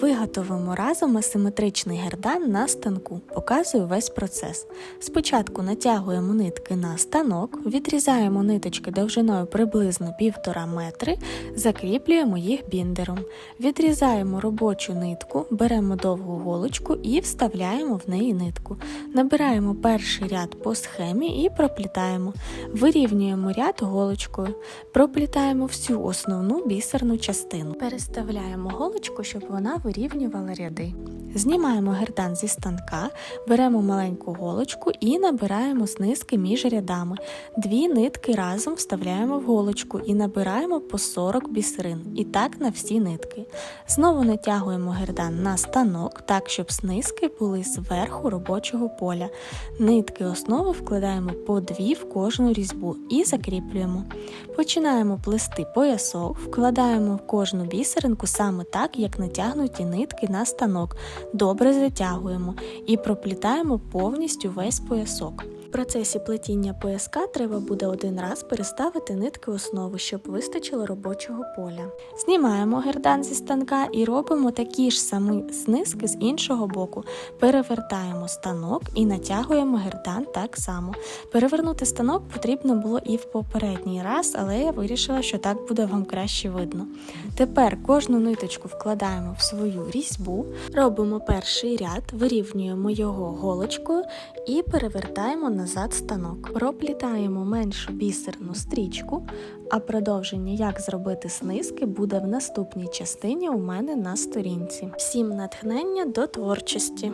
Виготовимо разом асиметричний гердан на станку. Показую весь процес. Спочатку натягуємо нитки на станок, відрізаємо ниточки довжиною приблизно 1,5 метри, закріплюємо їх біндером. Відрізаємо робочу нитку, беремо довгу голочку і вставляємо в неї нитку. Набираємо перший ряд по схемі і проплітаємо. Вирівнюємо ряд голочкою, проплітаємо всю основну бісерну частину. Переставляємо голочку, щоб вона вирівнювала ряди. Знімаємо гердан зі станка, беремо маленьку голочку і набираємо знизки між рядами. Дві нитки разом вставляємо в голочку і набираємо по 40 бісерин. І так на всі нитки. Знову натягуємо гердан на станок, так щоб знизки були зверху робочого поля. Нитки основи вкладаємо по дві в кожну різьбу і закріплюємо. Починаємо плести поясок, вкладаємо в кожну бісеринку саме так, як натягнуті нитки на станок. Добре затягуємо і проплітаємо повністю весь поясок. Процесі плетіння пояска треба буде один раз переставити нитки основи, щоб вистачило робочого поля. Знімаємо гердан зі станка і робимо такі ж самі знизки з іншого боку. Перевертаємо станок і натягуємо гердан так само. Перевернути станок потрібно було і в попередній раз, але я вирішила, що так буде вам краще видно. Тепер кожну ниточку вкладаємо в свою різьбу, робимо перший ряд, вирівнюємо його голочкою і перевертаємо назад станок. Проплітаємо меншу бісерну стрічку, а продовження, як зробити снизки, буде в наступній частині у мене на сторінці. Всім натхнення до творчості!